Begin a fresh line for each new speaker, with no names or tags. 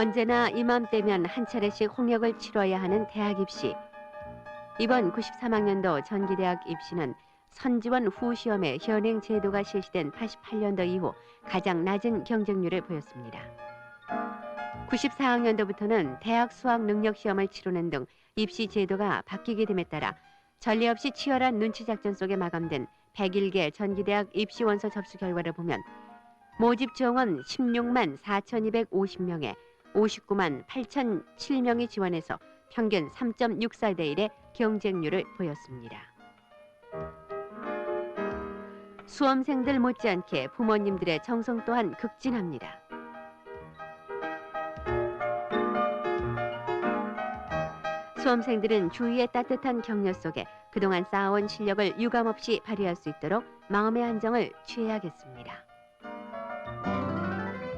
언제나 이맘때면 한 차례씩 홍역을 치러야 하는 대학 입시. 이번 93학년도 전기대학 입시는 선지원 후 시험의 현행 제도가 실시된 88년도 이후 가장 낮은 경쟁률을 보였습니다. 94학년도부터는 대학 수학 능력 시험을 치르는 등 입시 제도가 바뀌게 됨에 따라 전례 없이 치열한 눈치 작전 속에 마감된 101개 전기대학 입시 원서 접수 결과를 보면 모집 정원 16만 4,250명에 59만 8,007명이 지원해서 평균 3.64대 1의 경쟁률을 보였습니다. 수험생들 못지않게 부모님들의 정성 또한 극진합니다. 수험생들은 주위의 따뜻한 격려 속에 그동안 쌓아온 실력을 유감없이 발휘할 수 있도록 마음의 안정을 취해야겠습니다.